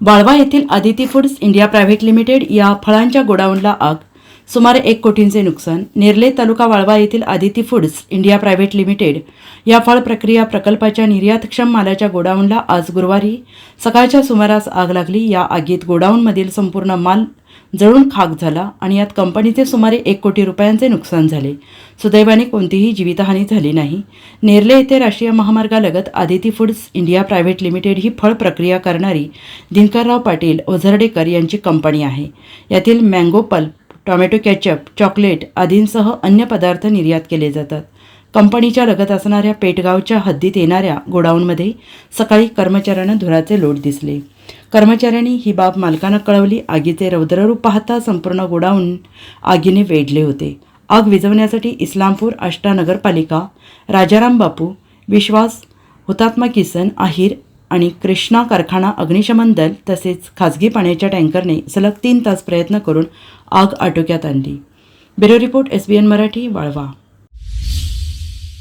वाळवा येथील Aditi foods India private limited या फळांच्या गोडाऊनला आग सुमारे एक कोटींचे नुकसान नेरले तालुका वाळवा येथील Aditi foods India private limited या फळ प्रक्रिया प्रकल्पाच्या निर्यातक्षम मालाच्या गोडाऊनला आज गुरुवारी सकाळच्या सुमारास आग लागली. या आगीत गोडाऊनमधील संपूर्ण माल जळून खाक झाला आणि यात कंपनीचे सुमारे एक कोटी रुपयांचे नुकसान झाले. सुदैवाने कोणतीही जीवितहानी झाली नाही. नेरले येथे राष्ट्रीय महामार्गालगत Aditi foods India private limited ही फळ प्रक्रिया करणारी दिनकरराव पाटील ओझरडेकर यांची कंपनी आहे. यातील mango pulp tomato ketchup chocolate आदींसह अन्य पदार्थ निर्यात केले जातात. कंपनीच्या लगत असणाऱ्या पेटगावच्या हद्दीत येणाऱ्या गोडाऊनमध्ये सकाळी कर्मचाऱ्यांना धुराचे लोट दिसले. कर्मचाऱ्यांनी ही बाब मालकांना कळवली. आगीचे रौद्ररूप पाहता संपूर्ण गोडाऊन आगीने वेढले होते. आग विझवण्यासाठी इस्लामपूर आष्टा नगरपालिका राजाराम बापू विश्वास हुतात्मा किसन आहिर आणि कृष्णा कारखाना अग्निशमन दल तसेच खाजगी पाण्याच्या टँकरने सलग तीन तास प्रयत्न करून आग आटोक्यात आणली. Bureau report S B N Marathi Walwa.